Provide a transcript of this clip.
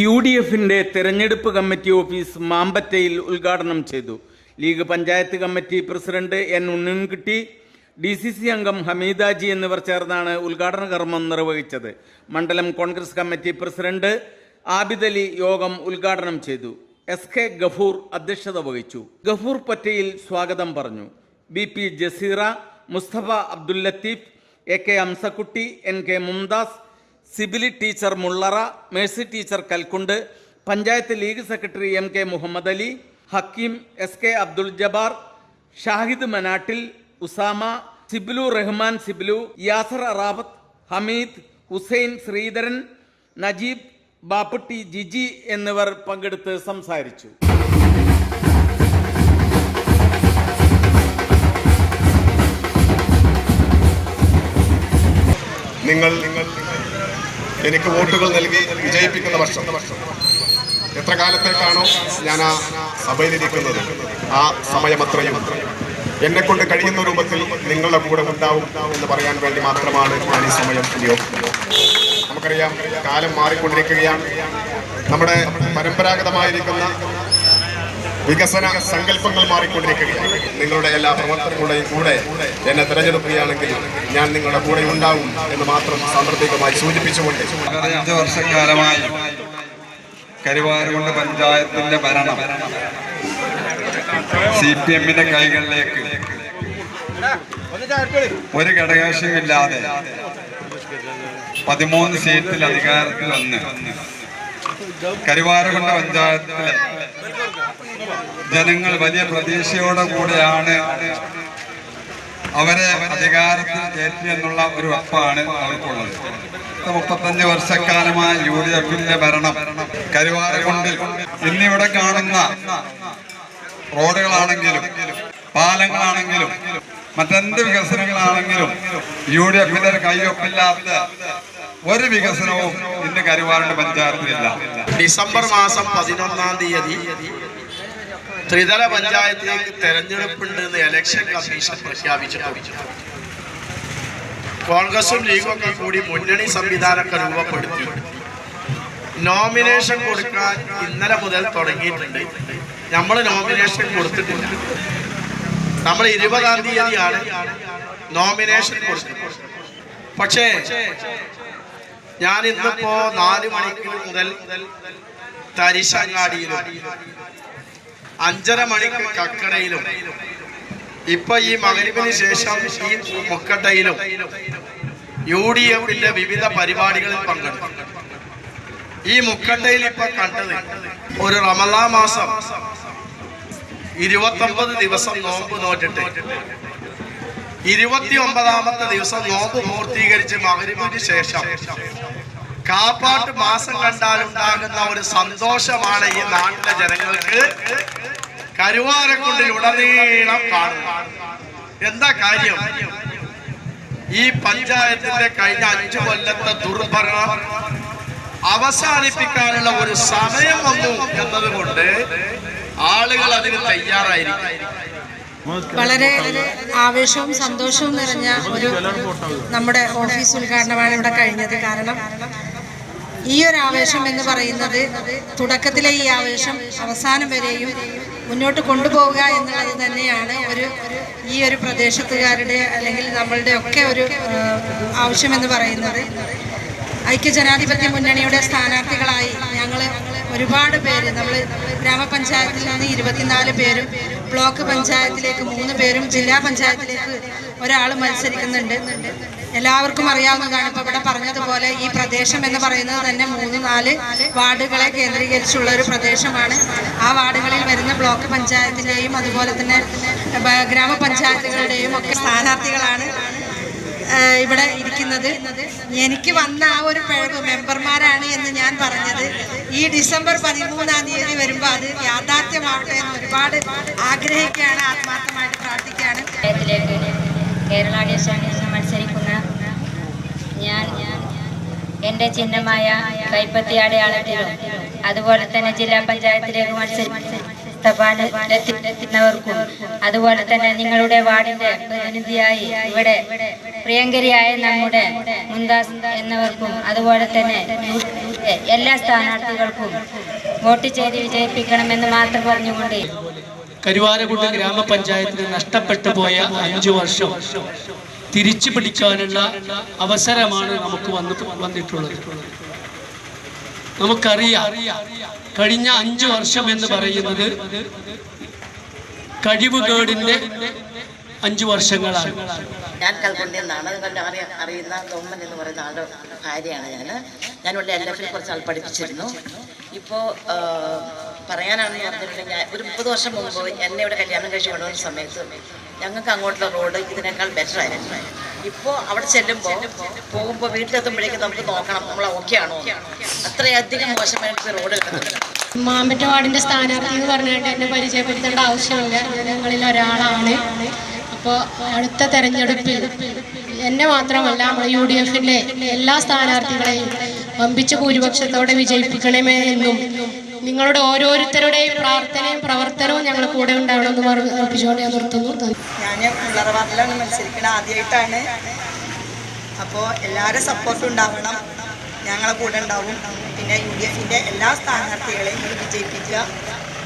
U D എഫിന്റെ തെരഞ്ഞെടുപ്പ് committee office മാമ്പറ്റയിൽ ഉദ്ഘാടനം ചെയ്തു. League panchayat committee president N Unninkutty D C C അംഗം ഹമീദാജി എന്നിവർ ചേർന്നാണ് ഉദ്ഘാടന കർമ്മം നിർവഹിച്ചത്. മണ്ഡലം കോൺഗ്രസ് കമ്മിറ്റി പ്രസിഡന്റ് ആബിദലി യോഗം ഉദ്ഘാടനം ചെയ്തു. എസ് കെ ഗഫൂർ അധ്യക്ഷത വഹിച്ചു. ഗഫൂർ പറ്റയിൽ സ്വാഗതം പറഞ്ഞു. B P Jaseera Musthafa Abdul Latheef A K Amsakutty N K Mumtaz Sibili teacher Mullara Mercy teacher Kalkund panchayat league secretary M K Muhammad Ali Hakeem S K Abdul Jabbar Shahid Manattil Usama Siblu Rahman Siblu Yasar Arabath Hameed Hussain Sreedharan Najeeb Bappatti Jiji എന്നിവർ പങ്കെടുത്ത് സംസാരിച്ചു. നിങ്ങൾ നിങ്ങൾ എനിക്ക് വോട്ടുകൾ നൽകി വിജയിപ്പിക്കുന്ന വർഷം. എത്ര കാലത്തേക്കാണോ ഞാൻ ആ സഭയിലിരിക്കുന്നത് ആ സമയം അത്രയും. എന്നെ കൊണ്ട് കഴിയുന്ന രൂപത്തിൽ നിങ്ങളുടെ കൂടെ ഉണ്ടാവും എന്ന് പറയാൻ വേണ്ടി മാത്രമാണ് ഞാൻ ഈ സമയം ഉപയോഗിക്കുന്നത്. നമുക്കറിയാം കാലം മാറിക്കൊണ്ടിരിക്കുകയാണ്. നമ്മുടെ പരമ്പരാഗതമായിരിക്കുന്ന വികസന സങ്കല്പങ്ങൾ മാറിക്കൊണ്ടിരിക്കുകയാണ്. നിങ്ങളുടെ എല്ലാ പ്രവർത്തനങ്ങളുടെയും കൂടെ എന്നെ തിരഞ്ഞെടുക്കുകയാണെങ്കിൽ ഞാൻ നിങ്ങളുടെ കൂടെ ഉണ്ടാവും എന്ന് മാത്രം സാന്ദർഭികമായി സൂചിപ്പിച്ചുകൊണ്ട് അഞ്ച് വർഷക്കാലമായി കരുവാരുകൊണ്ട് പഞ്ചായത്തിന്റെ ഭരണം സി പി എമ്മിന്റെ കൈകളിലേക്ക്. ഒരു ഘടകകക്ഷിയുമില്ലാതെ പതിമൂന്ന് സീറ്റിൽ അധികാരത്തിൽ വന്ന് കരുവാരുകൊണ്ട് പഞ്ചായത്തിലെ ജനങ്ങൾ വലിയ പ്രതീക്ഷയോടെ കൂടെയാണ് അവരെ അധികാരത്തിൽ കയറ്റി എന്നുള്ള ഒരു ഉറപ്പാണ് അവർക്കുള്ളത്. പത്ത് മുപ്പത്തഞ്ച് വർഷക്കാലമായി യു ഡി എഫിന്റെ ഭരണം കരുവാരകുണ്ടിൽ ഇന്നിവിടെ കാണുന്ന റോഡുകളാണെങ്കിലും പാലങ്ങളാണെങ്കിലും മറ്റെന്ത് വികസനങ്ങളാണെങ്കിലും യു ഡി എഫിന്റെ കൈയൊപ്പില്ലാത്ത ഒരു വികസനവും ഇന്ന് കരുവാറിന്റെ പഞ്ചായത്തിലില്ല. ഡിസംബർ മാസം പതിനൊന്നാം തീയതി ത്രിതല പഞ്ചായത്തിലേക്ക് തെരഞ്ഞെടുപ്പുണ്ട് എന്ന് ഇലക്ഷൻ കമ്മീഷൻ പ്രഖ്യാപിച്ചു കോൺഗ്രസും ലീഗൊക്കെ കൂടി മുന്നണി സംവിധാനമൊക്കെ രൂപപ്പെടുത്തി. നോമിനേഷൻ കൊടുക്കാൻ ഇന്നലെ മുതൽ തുടങ്ങിയിട്ടുണ്ട്. നമ്മൾ നോമിനേഷൻ കൊടുത്തിട്ടില്ല. നമ്മൾ ഇരുപതാം തീയതിയാണ് നോമിനേഷൻ കൊടുത്തത് പക്ഷേ ഞാൻ ഇന്നിപ്പോ നാല് മണിക്ക് മുതൽ തരിശങ്ങാടിയിലും അഞ്ചര മണിക്ക് കക്കടയിലും ഇപ്പൊ ഈ മകരിവിന് ശേഷം ഈ മുക്കട്ടയിലും യു ഡി എഫിന്റെ വിവിധ പരിപാടികളിൽ പങ്കെടുത്തു ഈ മുക്കട്ടയിൽ ഇപ്പൊ കണ്ടത് ഒരു റമലാ മാസം ഇരുപത്തൊമ്പത് ദിവസം നോമ്പ് നോറ്റിട്ട്. ഇരുപത്തി ഒമ്പതാമത്തെ ദിവസം നോമ്പ് പൂർത്തീകരിച്ച് മകരിവിന് ശേഷം. കാപ്പാട്ട് മാസം കണ്ടാൽ ഉണ്ടാകുന്ന ഒരു സന്തോഷമാണ് ഈ നാട്ടിലെ ജനങ്ങൾക്ക് കരുവാരക്കുണ്ടിൽ ഉടനീളം കാണുന്നു എന്താ കാര്യം? ഈ പഞ്ചായത്തിന്റെ കഴിഞ്ഞ അഞ്ചു കൊല്ലത്തെ ദുർഭരണം അവസാനിപ്പിക്കാനുള്ള ഒരു സമയം വന്നു എന്നതുകൊണ്ട് ആളുകൾ അതിന് തയ്യാറായിരിക്കും വളരെ ആവേശവും സന്തോഷവും നിറഞ്ഞ ഒരു നമ്മുടെ ഓഫീസ് ഉദ്ഘാടനമാണ് ഇവിടെ കഴിഞ്ഞത്. കാരണം ഈ ഒരു ആവേശം എന്ന് പറയുന്നത് തുടക്കത്തിലെ ഈ ആവേശം അവസാനം വരെയും മുന്നോട്ട് കൊണ്ടുപോവുക എന്നുള്ളത് തന്നെയാണ് ഒരു ഈ ഒരു പ്രദേശത്തുകാരുടെ അല്ലെങ്കിൽ നമ്മളുടെ ഒക്കെ ഒരു ആവശ്യമെന്ന് പറയുന്നത്. ഐക്യജനാധിപത്യ മുന്നണിയുടെ സ്ഥാനാർത്ഥികളായി ഞങ്ങൾ ഒരുപാട് പേര് നമ്മൾ ഗ്രാമപഞ്ചായത്തിൽ നിന്ന് ഇരുപത്തിനാല് പേരും ബ്ലോക്ക് പഞ്ചായത്തിലേക്ക് മൂന്ന് പേരും ജില്ലാ പഞ്ചായത്തിലേക്ക് ഒരാൾ മത്സരിക്കുന്നുണ്ട്. എല്ലാവർക്കും അറിയാവുന്നതാണ് ഇപ്പോൾ ഇവിടെ പറഞ്ഞതുപോലെ ഈ പ്രദേശം എന്ന് പറയുന്നത് തന്നെ മൂന്ന് നാല് വാർഡുകളെ കേന്ദ്രീകരിച്ചുള്ള ഒരു പ്രദേശമാണ്. ആ വാർഡുകളിൽ വരുന്ന ബ്ലോക്ക് പഞ്ചായത്തിന്റെയും അതുപോലെ തന്നെ ഗ്രാമപഞ്ചായത്തുകളുടെയും ഒക്കെ സ്ഥാനാർത്ഥികളാണ്. ഇവിടെ ഇരിക്കുന്നത്. എനിക്ക് വന്ന ആ ഒരു പിഴവ് മെമ്പർമാരാണ് എന്ന് ഞാൻ പറഞ്ഞത്. ഈ ഡിസംബർ പതിമൂന്നാം തീയതി വരുമ്പോൾ അത് യാഥാർത്ഥ്യമാവട്ടെ എന്ന് ഒരുപാട് ആഗ്രഹിക്കുകയാണ് ആത്മാർത്ഥമായിട്ട് പ്രാർത്ഥിക്കുകയാണ്. കേരള നിന്ന് മത്സരിക്കുന്ന ഞാൻ എന്റെ ചിഹ്നമായ കൈപ്പത്തി അടയാളത്തിലും അതുപോലെ തന്നെ ജില്ലാ പഞ്ചായത്തിലേക്ക് മത്സരി തപാൽ എത്തിക്കുന്നവർക്കും അതുപോലെ തന്നെ നിങ്ങളുടെ വാർഡിന്റെ പ്രതിനിധിയായി ഇവിടെ പ്രിയങ്കരിയായ നമ്മുടെ മുന്താസ് എന്നവർക്കും അതുപോലെ തന്നെ എല്ലാ സ്ഥാനാർത്ഥികൾക്കും വോട്ട് ചെയ്ത് വിജയിപ്പിക്കണമെന്ന് മാത്രം പറഞ്ഞുകൊണ്ട് കരുവാരകുണ്ട് ഗ്രാമപഞ്ചായത്തിന് നഷ്ടപ്പെട്ടു പോയ അഞ്ചു വർഷം തിരിച്ചു പിടിക്കാനുള്ള അവസരമാണ് നമുക്ക് വന്നിട്ടുള്ളത്. നമുക്കറിയാം. കഴിഞ്ഞ അഞ്ചു വർഷം എന്ന് പറയുന്നത് കഴിവുകേടിന്റെ അഞ്ചു വർഷങ്ങളാണ്. ഞാൻ കൽക്കൊണ്ടിൽ നിന്നാണ്. അതുകൊണ്ട് അറിയ അറിയുന്ന തൊമ്മൻ എന്ന് പറയുന്ന ആളുടെ ഭാര്യയാണ് ഞാൻ ഇവിടെ എൽ എഫിൽ കുറച്ച് ആൾ പഠിപ്പിച്ചിരുന്നു. ഇപ്പോൾ പറയാനാണെന്ന് പറഞ്ഞിട്ടുണ്ടെങ്കിൽ ഒരു മുപ്പത് വർഷം മുമ്പ് എന്നെ ഇവിടെ കല്യാണം കഴിച്ചു കൊണ്ടുവന്ന സമയത്ത് ഞങ്ങൾക്ക് അങ്ങോട്ടുള്ള റോഡ് ഇതിനേക്കാൾ ബെറ്റർ ആയിരുന്നു. ഇപ്പോൾ അവിടെ ചെല്ലുമ്പോൾ പോകുമ്പോൾ വീട്ടിലെത്തുമ്പോഴേക്കും നമുക്ക് നോക്കണം നമ്മൾ ഓക്കെ ആണോ അത്രയധികം മോശമായിട്ട് റോഡ് മാമ്പറ്റ വാർഡിന്റെ സ്ഥാനാർത്ഥി എന്ന് പറഞ്ഞിട്ട് എന്നെ പരിചയപ്പെടുത്തേണ്ട ആവശ്യമില്ല. ഞങ്ങളിൽ ഒരാളാണ്. അപ്പോൾ അടുത്ത തെരഞ്ഞെടുപ്പിൽ എന്നെ മാത്രമല്ല നമ്മുടെ യു ഡി എഫിന്റെ എല്ലാ സ്ഥാനാർത്ഥികളെയും വമ്പിച്ച ഭൂരിപക്ഷത്തോടെ വിജയിപ്പിക്കണമേ എന്നും നിങ്ങളുടെ ഓരോരുത്തരുടെയും പ്രാർത്ഥനയും പ്രവർത്തനവും ഞങ്ങൾ കൂടെ ഉണ്ടാവണമെന്ന് അർപ്പിച്ചുകൊണ്ട് ഞാൻ നിർത്തുന്നു. ഞാൻ മത്സരിക്കുന്നത് ആദ്യമായിട്ടാണ്. അപ്പോൾ എല്ലാവരും സപ്പോർട്ട് ഉണ്ടാവണം. ഞങ്ങളെ കൂടെ ഉണ്ടാവും. പിന്നെ യു ഡി എഫിന്റെ എല്ലാ സ്ഥാനാർത്ഥികളെയും വിജയിപ്പിക്കുക.